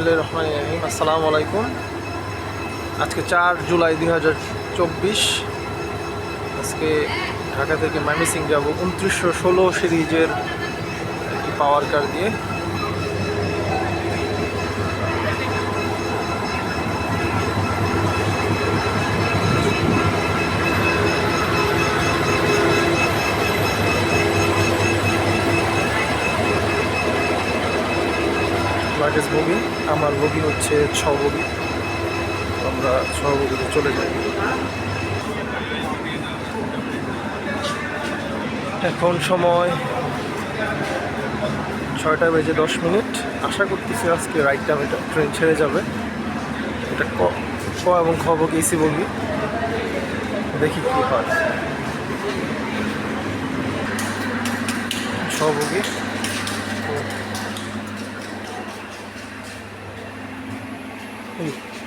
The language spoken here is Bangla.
বিসমিল্লাহ রহমান রহিম। আসসালামু আলাইকুম। আজকে চার জুলাই দুই হাজার চব্বিশ। আজকে ঢাকা থেকে ময়মনসিং যাব। উনত্রিশশো ষোলো সিরিজের পাওয়ার কার দিয়ে। লাগেজ বগি আমার বগি হচ্ছে ছ বগি আমরা ছ বগিতে চলে যাই। এখন সময় ছয়টা বেজে দশ মিনিট। আশা করতেছি আজকে রাইট টাইম এটা ট্রেন ছেড়ে যাবে। এটা ক ক এবং খ বগি এসি বগি। দেখি কী হয়। ছ বগি। Hey.